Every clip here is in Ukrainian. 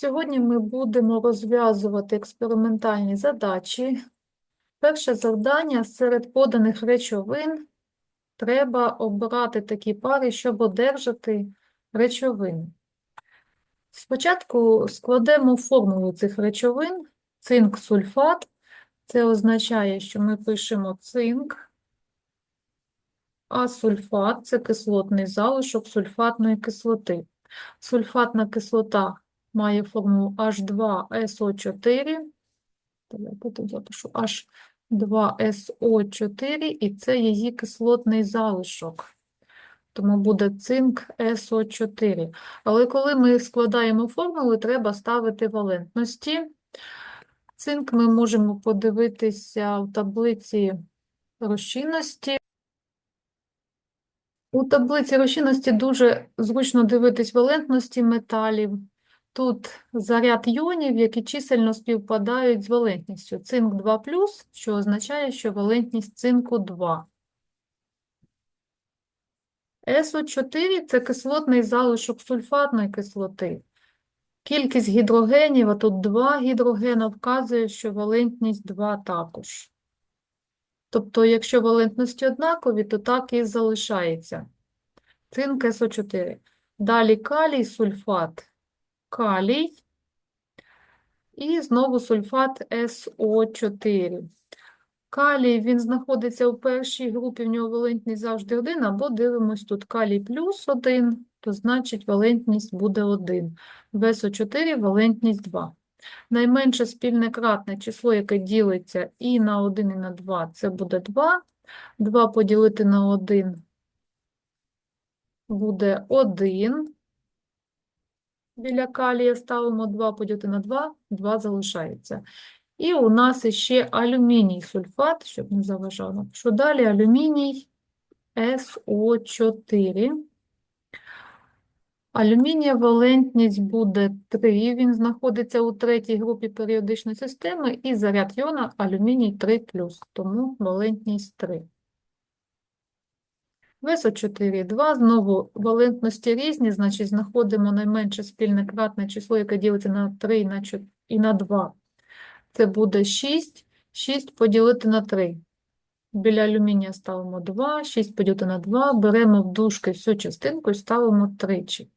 Сьогодні ми будемо розв'язувати експериментальні задачі. Перше завдання серед поданих речовин треба обрати такі пари, щоб одержати речовини. Спочатку складемо формулу цих речовин. Цинк-сульфат. Це означає, що ми пишемо цинк, а сульфат це кислотний залишок сульфатної кислоти. Сульфатна кислота має формулу H2SO4. Давайте тут запишу H2SO4, і це її кислотний залишок. Тому буде цинк СО4. Але коли ми складаємо формули, треба ставити валентності. Цинк ми можемо подивитися в таблиці розчинності. У таблиці розчинності дуже зручно дивитись валентності металів. Тут заряд іонів, які чисельно співпадають з валентністю. Цинк 2+, що означає, що валентність цинку 2. СО4 – це кислотний залишок сульфатної кислоти. Кількість гідрогенів, а тут 2 гідрогена, вказує, що валентність 2 також. Тобто, якщо валентності однакові, то так і залишається. Цинк СО4. Далі калій, сульфат, калій. І знову сульфат СО4. Калій, він знаходиться у першій групі, в нього валентність завжди 1, або дивимось тут калій плюс 1, то значить валентність буде 1. В СО4 валентність 2. Найменше спільне кратне число, яке ділиться і на 1, і на 2, це буде 2. 2 поділити на 1 буде 1. Біля калія ставимо 2 поділити на 2, 2 залишається. І у нас іще алюміній сульфат, щоб не заважало. Що далі алюміній СО4. Алюмінія валентність буде 3, він знаходиться у третій групі періодичної системи, і заряд іона алюміній 3+, тому валентність 3. Весо 4, 2, знову валентності різні, значить знаходимо найменше спільне кратне число, яке ділиться на 3 і на 4, і на 2. Це буде 6, 6 поділити на 3. Біля алюмінія ставимо 2, 6 поділити на 2, беремо в дужки всю частинку і ставимо тричі.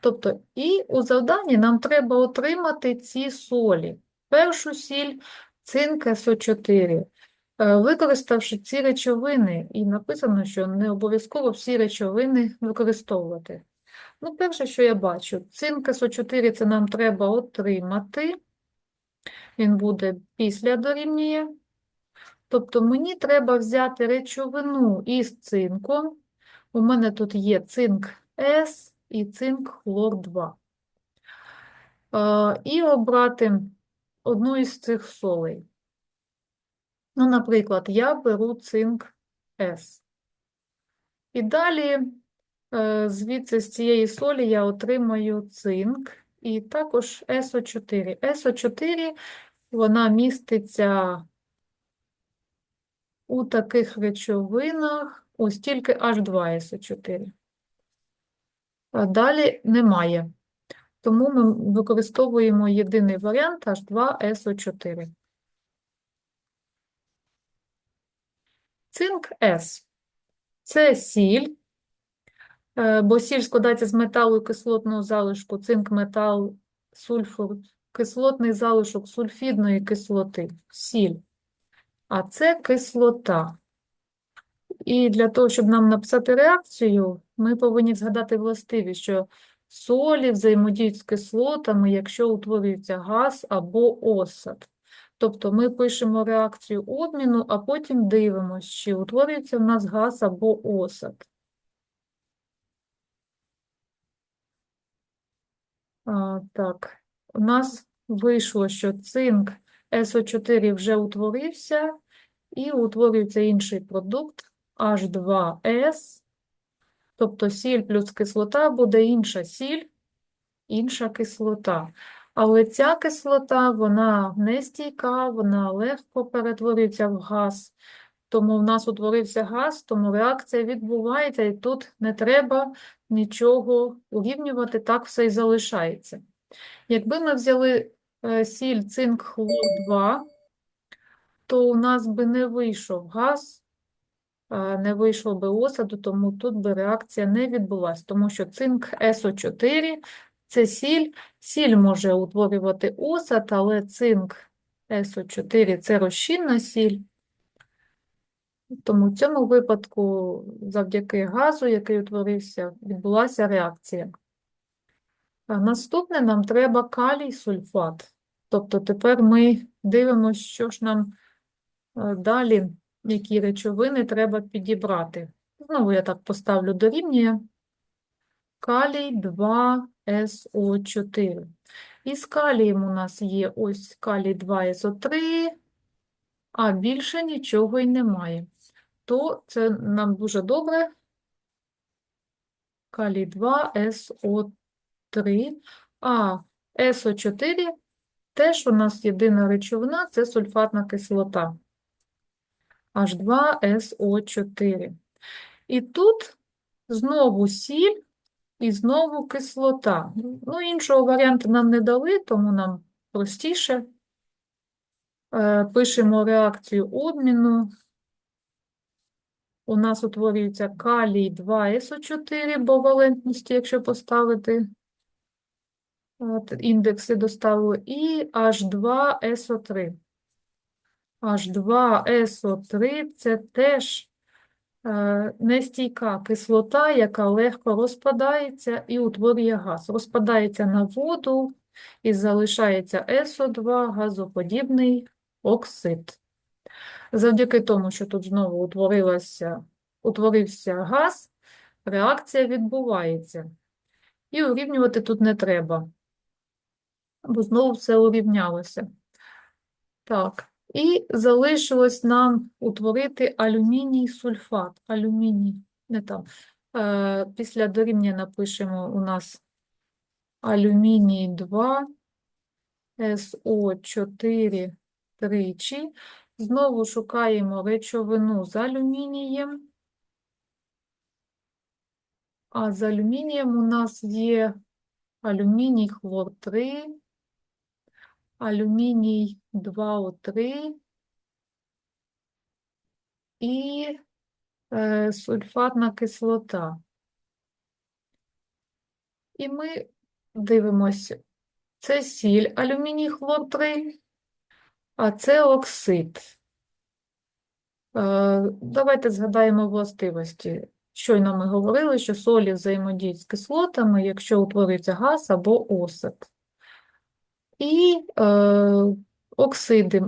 Тобто і у завданні нам треба отримати ці солі. Першу сіль цинк СО4. Е, Використавши ці речовини, і написано, що не обов'язково всі речовини використовувати. Ну, перше, що я бачу, цинк СО4 це нам треба отримати. Він буде після дорівнює. Тобто мені треба взяти речовину із цинком. У мене тут є цинк С і цинк хлор 2. Е, І обрати одну із цих солей. Ну, наприклад, я беру цинк С. І далі е, звідси з цієї солі я отримаю цинк і також СО4. СО4 вона міститься у таких речовинах, ось тільки H2SO4. А далі немає. Тому ми використовуємо єдиний варіант H2SO4. Цинк С. Це сіль, е, бо сіль складається з металу і кислотного залишку, цинк, метал, сульфур, кислотний залишок сульфідної кислоти, сіль. А це кислота. І для того, щоб нам написати реакцію, ми повинні згадати властивість, що солі взаємодіють з кислотами, якщо утворюється газ або осад. Тобто ми пишемо реакцію обміну, а потім дивимося, чи утворюється в нас газ або осад. А, так, у нас вийшло, що цинк СО4 вже утворився, і утворюється інший продукт H2S, тобто сіль плюс кислота буде інша сіль, інша кислота. Але ця кислота, вона не стійка, вона легко перетворюється в газ. Тому в нас утворився газ, тому реакція відбувається, і тут не треба нічого урівнювати, так все і залишається. Якби ми взяли е, сіль, цинк, хлор 2, то у нас би не вийшов газ, е, не вийшло би осаду, тому тут би реакція не відбулася, тому що цинк СО4 – це сіль. Сіль може утворювати осад, але цинк СО4 – це розчинна сіль. Тому в цьому випадку завдяки газу, який утворився, відбулася реакція. Наступне нам треба калій сульфат. Тобто тепер ми дивимося, що ж нам е, далі, які речовини треба підібрати. Знову я так поставлю дорівнює. Калій 2СО4. Із калієм у нас є ось калій 2СО3, а більше нічого й немає. То це нам дуже добре. Калій 2СО3. А СО4 теж у нас єдина речовина це сульфатна кислота. H2SO4. І тут знову сіль і знову кислота. Ну, іншого варіанту нам не дали, тому нам простіше. Е, Пишемо реакцію обміну. У нас утворюється калій 2СО4, бо валентності, якщо поставити індекси доставили, і H2SO3. H2SO3 – це теж нестійка кислота, яка легко розпадається і утворює газ. Розпадається на воду і залишається SO2, газоподібний оксид. Завдяки тому, що тут знову утворилася, утворився газ, реакція відбувається. І урівнювати тут не треба бо знову все урівнялося. Так, і залишилось нам утворити алюміній сульфат. Алюміній, не там. Після дорівняння напишемо у нас алюміній 2, СО4 тричі. Знову шукаємо речовину з алюмінієм. А з алюмінієм у нас є алюміній хлор 3, алюміній 2О3 і е, сульфатна кислота. І ми дивимося, це сіль алюміній хлор 3, а це оксид. Е, давайте згадаємо властивості. Щойно ми говорили, що солі взаємодіють з кислотами, якщо утворюється газ або осад. І е, оксиди,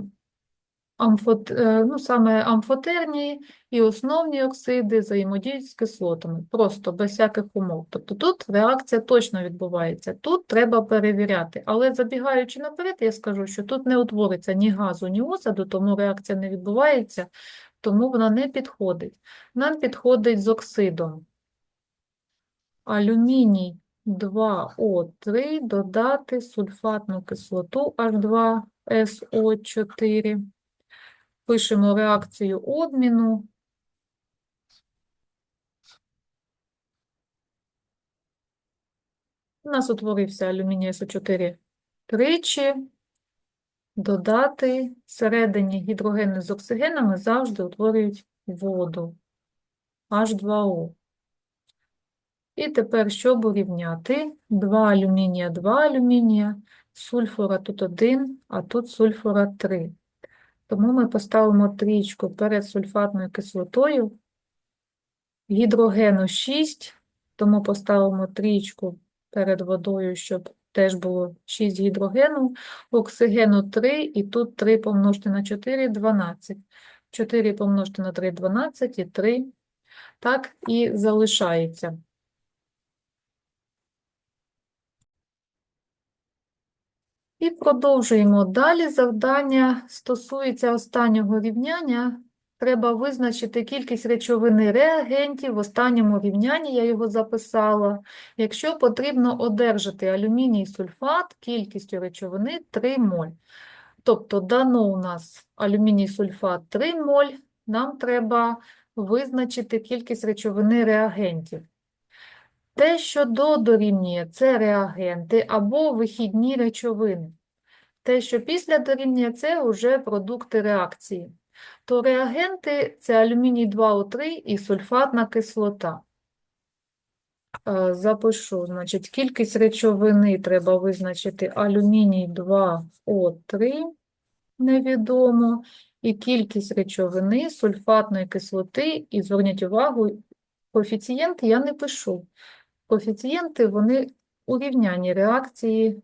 амфот, е, ну, саме амфотерні і основні оксиди взаємодіють з кислотами, просто без всяких умов. Тобто тут реакція точно відбувається. Тут треба перевіряти. Але забігаючи наперед, я скажу, що тут не утвориться ні газу, ні осаду, тому реакція не відбувається, тому вона не підходить. Нам підходить з оксидом. Алюміній 2О3 додати сульфатну кислоту H2SO4. Пишемо реакцію обміну. У нас утворився алюміній СО4 тричі. Додати всередині гідрогени з оксигенами завжди утворюють воду H2O. І тепер, щоб урівняти 2 алюмінія, 2 алюмінія, сульфура тут 1, а тут сульфура 3. Тому ми поставимо трічку перед сульфатною кислотою, гідрогену 6, тому поставимо трічку перед водою, щоб теж було 6 гідрогену, оксигену 3, і тут 3 помножити на 4 – 12. 4 помножити на 3 – 12 і 3. Так і залишається. І продовжуємо. Далі завдання стосується останнього рівняння. Треба визначити кількість речовини реагентів в останньому рівнянні, я його записала. Якщо потрібно одержати алюміній сульфат кількістю речовини 3 моль. Тобто дано у нас алюміній сульфат 3 моль, нам треба визначити кількість речовини реагентів. Те, що до дорівнює, це реагенти або вихідні речовини. Те, що після дорівнює, це вже продукти реакції. То реагенти – це алюміній 2О3 і сульфатна кислота. Е, Запишу, значить, кількість речовини треба визначити алюміній 2О3, невідомо, і кількість речовини сульфатної кислоти, і зверніть увагу, коефіцієнти я не пишу. Коефіцієнти, вони у рівнянні реакції,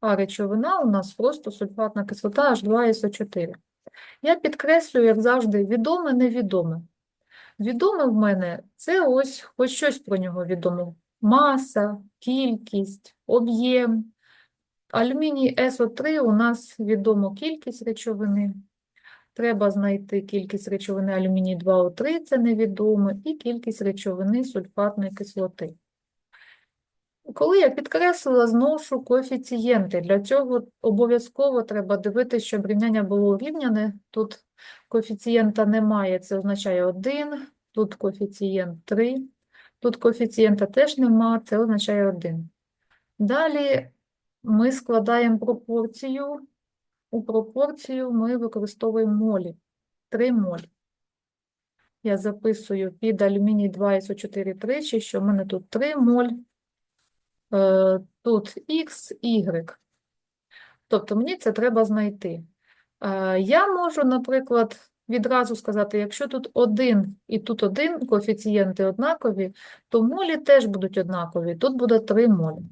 а речовина у нас просто сульфатна кислота H2SO4. Я підкреслюю, як завжди, відоме, невідоме. Відоме в мене це ось хоч щось про нього відомо. Маса, кількість, об'єм. Алюміній СО3 у нас відомо кількість речовини. Треба знайти кількість речовини алюміній 2О3, це невідоме, і кількість речовини сульфатної кислоти. Коли я підкреслила, зношу коефіцієнти. Для цього обов'язково треба дивитися, щоб рівняння було урівняне. Тут коефіцієнта немає, це означає 1, тут коефіцієнт 3, тут коефіцієнта теж нема, це означає 1. Далі ми складаємо пропорцію. У пропорцію ми використовуємо молі. 3 моль. Я записую під алюміній 2СО4 тричі, що в мене тут 3 моль, е, тут Х, Y. Тобто мені це треба знайти. Е, Я можу, наприклад, відразу сказати, якщо тут 1 і тут 1, коефіцієнти однакові, то молі теж будуть однакові. Тут буде 3 молі.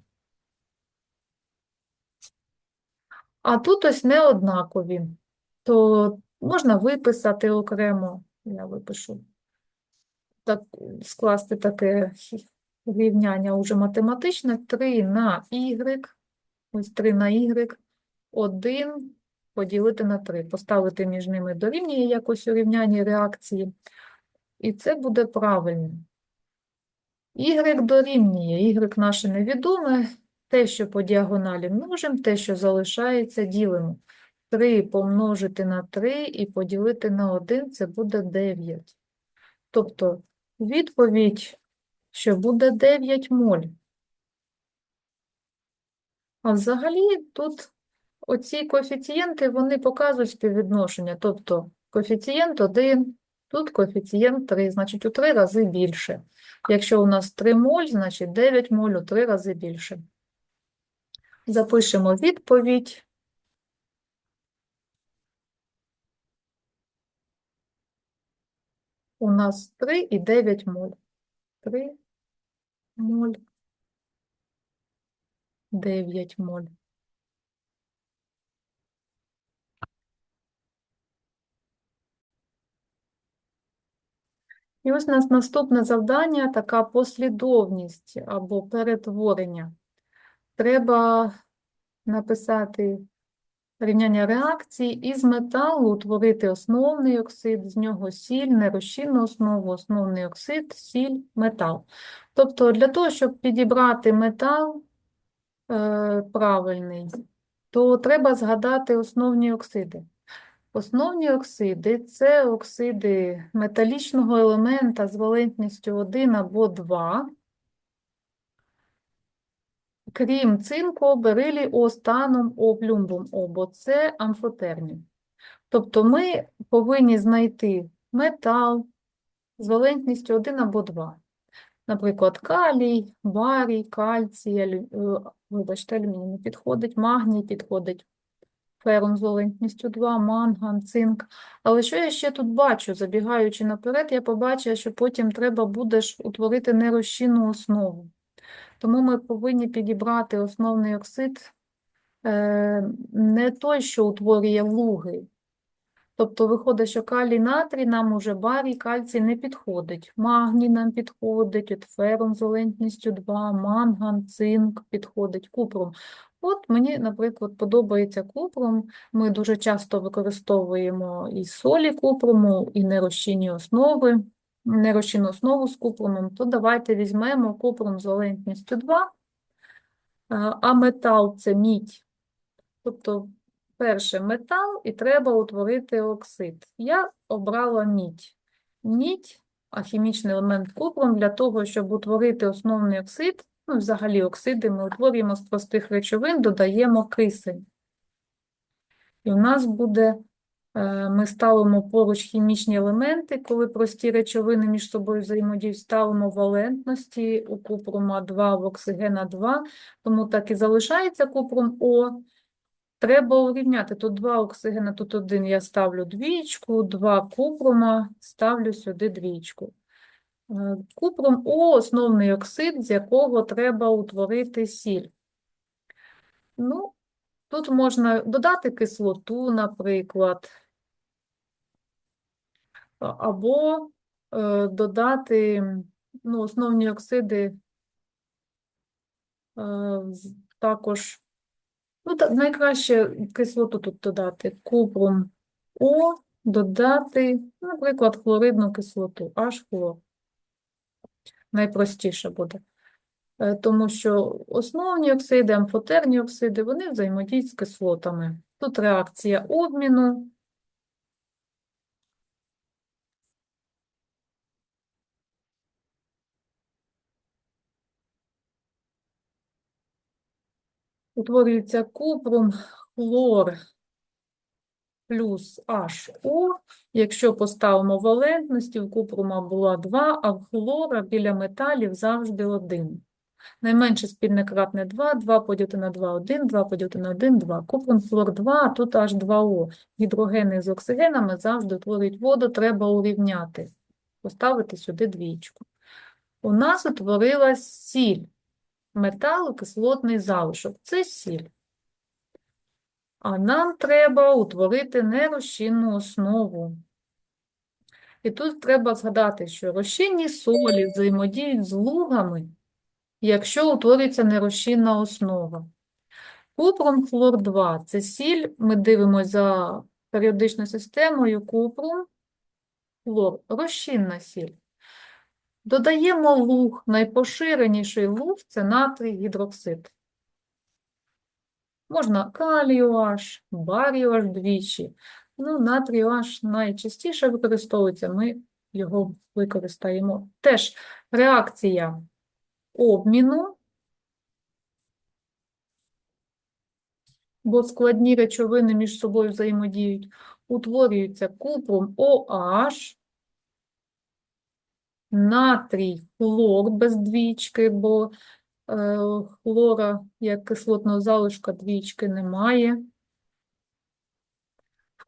А тут ось не однакові, то можна виписати окремо, я випишу, так, скласти таке рівняння уже математичне, 3 на y, ось 3 на y, 1 поділити на 3, поставити між ними дорівнює якось у рівнянні реакції, і це буде правильно. Y дорівнює, y наше невідоме, те, що по діагоналі множимо, те, що залишається, ділимо. 3 помножити на 3 і поділити на 1 – це буде 9. Тобто відповідь, що буде 9 моль. А взагалі тут оці коефіцієнти, вони показують співвідношення. Тобто коефіцієнт 1, тут коефіцієнт 3, значить у 3 рази більше. Якщо у нас 3 моль, значить 9 моль у 3 рази більше. Запишемо відповідь. У нас 3 і 9 моль. 3 моль, 9 моль. І ось у нас наступне завдання, така послідовність або перетворення. Треба написати рівняння реакції із металу утворити основний оксид, з нього сіль, нерозчинну основу, основний оксид, сіль, метал. Тобто для того, щоб підібрати метал е, правильний, то треба згадати основні оксиди. Основні оксиди – це оксиди металічного елемента з валентністю 1 або 2, крім цинку, берилі, О, станом, О, плюмбум, це амфотерні. Тобто ми повинні знайти метал з валентністю 1 або 2. Наприклад, калій, барій, кальцій, е, вибачте, алюміній не підходить, магній підходить, ферум з валентністю 2, манган, цинк. Але що я ще тут бачу? Забігаючи наперед, я побачила, що потім треба буде утворити нерозчинну основу. Тому ми повинні підібрати основний оксид е, не той, що утворює луги. Тобто виходить, що калій натрій нам уже барій, кальцій не підходить. Магній нам підходить, ферум з валентністю 2, манган, цинк підходить, купрум. От мені, наприклад, подобається купрум. Ми дуже часто використовуємо і солі купруму, і нерозчинні основи, нерозчинну основу з купрумом. То давайте візьмемо купрум з валентністю 2, а метал – це мідь. Тобто перше метал і треба утворити оксид. Я обрала мідь. Мідь а хімічний елемент купром для того, щоб утворити основний оксид, ну, взагалі оксиди ми утворюємо з простих речовин, додаємо кисень. І у нас буде, ми ставимо поруч хімічні елементи, коли прості речовини між собою взаємодіють, ставимо валентності у купрума 2, в оксигена 2, тому так і залишається купрум О. Треба урівняти. Тут 2 оксигена, тут 1 я ставлю двічку, 2 купрума, ставлю сюди двічку. Е, Купрум О – основний оксид, з якого треба утворити сіль. Ну, тут можна додати кислоту, наприклад, або е, додати ну, основні оксиди е, також. Ну, та, найкраще кислоту тут додати. Купрум О, додати, наприклад, хлоридну кислоту, аж хлор. Найпростіше буде. Е, Тому що основні оксиди, амфотерні оксиди, вони взаємодіють з кислотами. Тут реакція обміну. Утворюється купрум, хлор плюс HO. Якщо поставимо валентності, в купрума була 2, а в хлора біля металів завжди 1. Найменше спільне кратне 2, 2 поділити на 2, 1, 2 поділити на 1, 2. Купрум, хлор 2, а тут аж 2О. Гідрогени з оксигенами завжди утворюють воду, треба урівняти. Поставити сюди двічку. У нас утворилась сіль. Металокислотний залишок. Це сіль. А нам треба утворити нерозчинну основу. І тут треба згадати, що розчинні солі взаємодіють з лугами, якщо утворюється нерозчинна основа. Купрум хлор 2 – це сіль, ми дивимося за періодичною системою купрум, хлор, розчинна сіль. Додаємо луг, найпоширеніший луг – це натрій гідроксид. Можна калію H, барію H двічі. Ну, натрій H найчастіше використовується, ми його використаємо. Теж реакція обміну, бо складні речовини між собою взаємодіють. Утворюється купрум OH, натрій хлор без двічки, бо е, хлора як кислотного залишка двічки немає.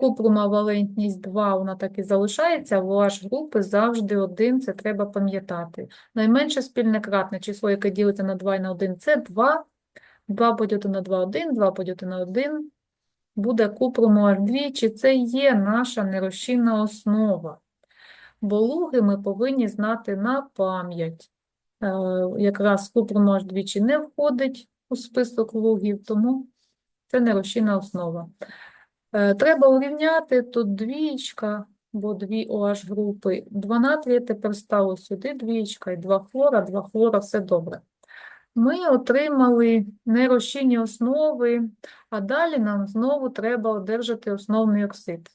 Купрума валентність 2, вона так і залишається, а в OH групи завжди 1, це треба пам'ятати. Найменше спільне кратне число, яке ділиться на 2 і на 1, це 2. 2 поділити на 2 – 1, 2 поділити на 1 буде купруму аж двічі. Це є наша нерозчинна основа. Бо луги ми повинні знати на пам'ять. Е, Якраз купрум аж двічі не входить у список лугів, тому це нерозчинна основа. Е, Треба урівняти тут двічка, бо дві OH групи. 2 натрія тепер стало сюди двічка, і 2 хлора, 2 хлора, все добре. Ми отримали нерозчинні основи, а далі нам знову треба одержати основний оксид.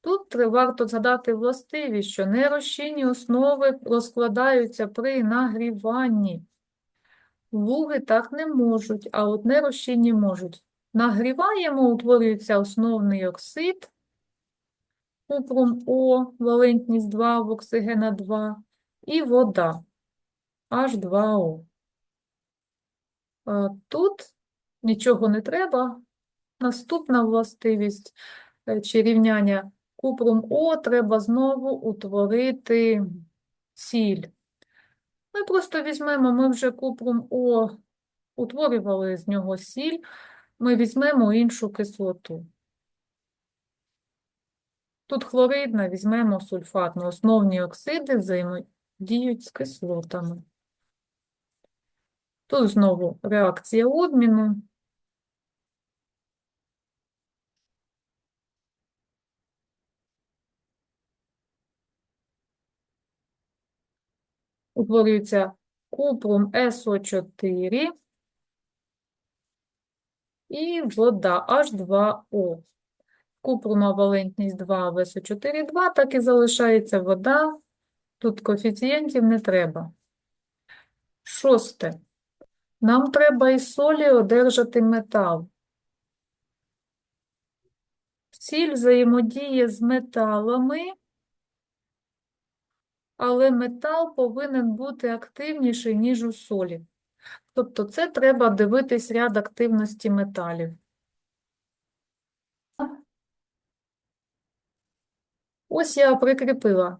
Тут варто згадати властивість, що нерозчинні основи розкладаються при нагріванні. Луги так не можуть, а от нерозчинні можуть. Нагріваємо, утворюється основний оксид, купрум О, валентність 2, в оксигена 2, і вода, H2O. Е, Тут нічого не треба. Наступна властивість е, чи рівняння купрум О треба знову утворити сіль. Ми просто візьмемо, ми вже купрум О утворювали з нього сіль, ми візьмемо іншу кислоту. Тут хлоридна, візьмемо сульфатну. Основні оксиди взаємодіють з кислотами. Тут знову реакція обміну. Утворюється купрум СО4 і вода H2O. Купрума валентність 2, в СО4 2, так і залишається вода Тут коефіцієнтів не треба. Шосте. Нам треба із солі одержати метал. Сіль взаємодіє з металами, але метал повинен бути активніший, ніж у солі. Тобто це треба дивитись ряд активності металів. Ось я прикріпила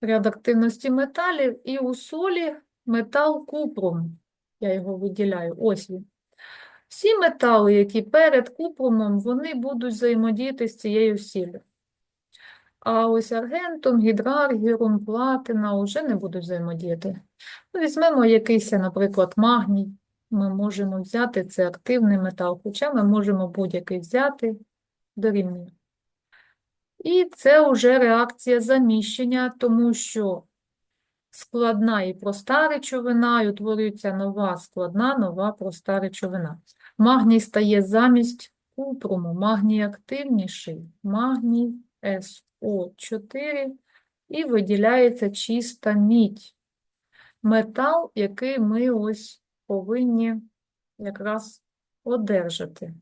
ряд активності металів, і у солі метал купрум. Я його виділяю. Ось він. Всі метали, які перед купрумом, вони будуть взаємодіяти з цією сіллю. А ось аргентум, гідраргірум, платина вже не будуть взаємодіяти. Ну, Візьмемо якийсь, наприклад, магній. Ми можемо взяти це активний метал, хоча ми можемо будь-який взяти дорівнює. І це вже реакція заміщення, тому що складна і проста речовина, і утворюється нова складна, нова проста речовина. Магній стає замість купруму, магній активніший, магній СО4 і виділяється чиста мідь. Метал, який ми ось повинні якраз одержати.